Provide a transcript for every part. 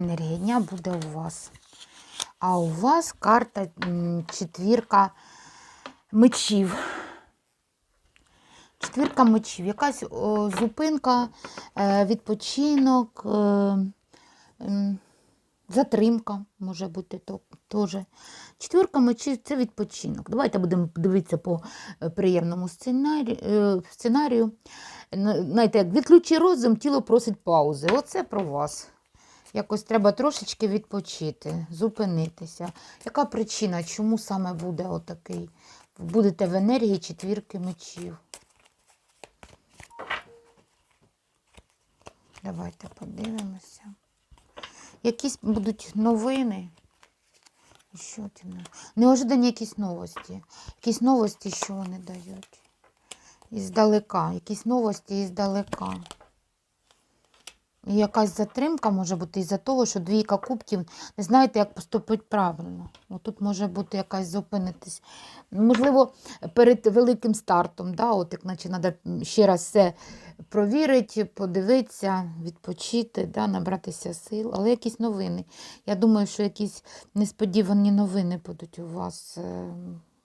енергія дня буде у вас. А у вас карта четвірка мечів. Четвірка мечів. Якась о, зупинка, е, відпочинок, е, м, затримка може бути то- теж. Четвірка мечів це відпочинок. Давайте будемо дивитися по е, приємному е, сценарію. Знаєте, як відключи розум, тіло просить паузи. Оце про вас. Якось треба трошечки відпочити, зупинитися. Яка причина, чому саме буде отакий? Будете в енергії четвірки мечів. Давайте подивимося. Якісь будуть новини. Що Неожидані якісь новості. Якісь новості, що вони дають. Іздалека. Якісь новості іздалека. І якась затримка може бути із-за того, що двійка кубків не знаєте, як поступити правильно. Отут може бути якась зупинитись. Можливо, перед великим стартом, да, от як наче треба ще раз все провірити, подивитися, відпочити, да, набратися сил. Але якісь новини. Я думаю, що якісь несподівані новини будуть у вас е,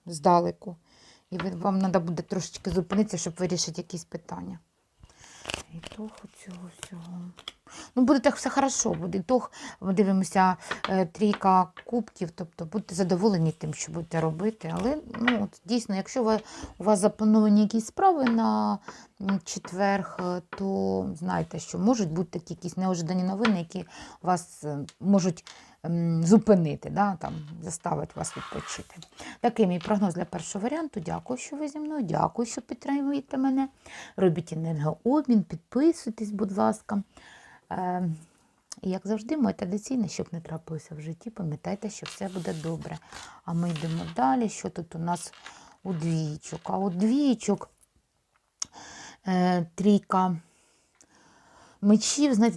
здалеку. І вам треба буде трошечки зупинитися, щоб вирішити якісь питання. І того цього всього. Ну, буде так все хорошо. Буде і тох, ми дивимося, е, трійка кубків, тобто будьте задоволені тим, що будете робити. Але ну, от, дійсно, якщо ви, у вас заплановані якісь справи на четверг, е, то знайте, що можуть бути такі якісь неожидані новини, які вас е, можуть зупинити, да, там, заставити вас відпочити. Такий мій прогноз для першого варіанту. Дякую, що ви зі мною. Дякую, що підтримуєте мене. Робіть енергообмін, підписуйтесь, будь ласка. Е, як завжди, моє традиційне, щоб не трапилося в житті, пам'ятайте, що все буде добре. А ми йдемо далі. Що тут у нас у двічок? А у двічок е, трійка мечів, знаєте,